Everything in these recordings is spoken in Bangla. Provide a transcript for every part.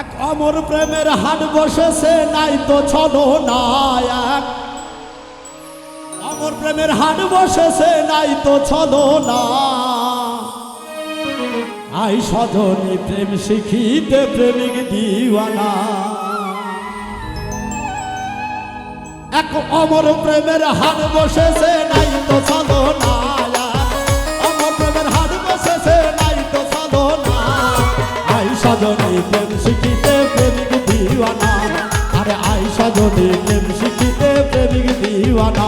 এক অমর প্রেমের হাট বসেছে, নাই তো ছলো না এক অমর প্রেমের হাট বসেছে, নাই তো ছলো না আই সজনী প্রেম শিখিতে প্রেমিক দিওয়ানা। এক অমর প্রেমের হাট বসেছে, নাই তো ছলো না সজনী প্রেম শিখিতে প্রেমিক দিওয়ানা। আরে আই সজনী প্রেম শিখিতে প্রেমিক দিওয়ানা।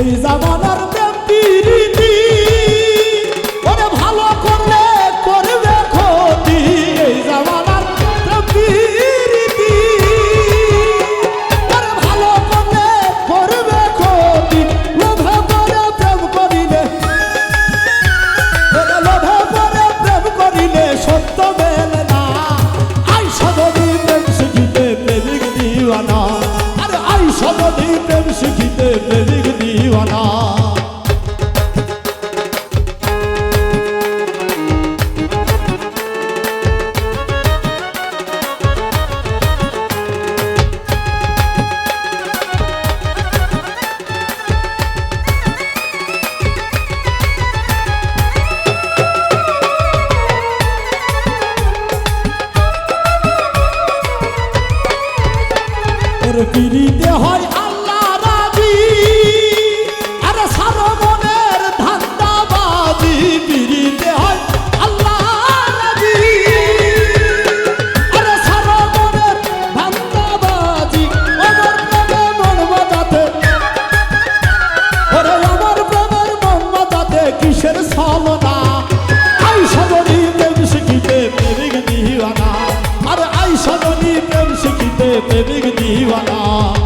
এই জামানার প্রেম ভালো করলে করবে ক্ষতি। এই জামানার প্রেম ভালো করলে করবে ক্ষতি। লোভে পরে করিলে। ওরে লোভে পরে প্রেম সত্য মেলে আই সদনী প্রেম শিখিতে প্রেমিক আই সদনী প্রেম শিখিতে ওর পিড়িতে হয় আল্লাহ রাজি। আরে সারো মনের পিড়িতে হয় আল্লাহ রাজি। আরে মনের ধান্দাবাজি আমার প্রেমে মন বাজাতে। ওরে আমার প্রেমের কিসের আই সদনী প্রেম শিখিতে, প্রেমিক আরে আই সদনী প্রেম শিখিতে, প্রেমিক দিওয়ানা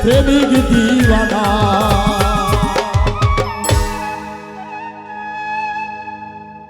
প্রেমিক দিবানা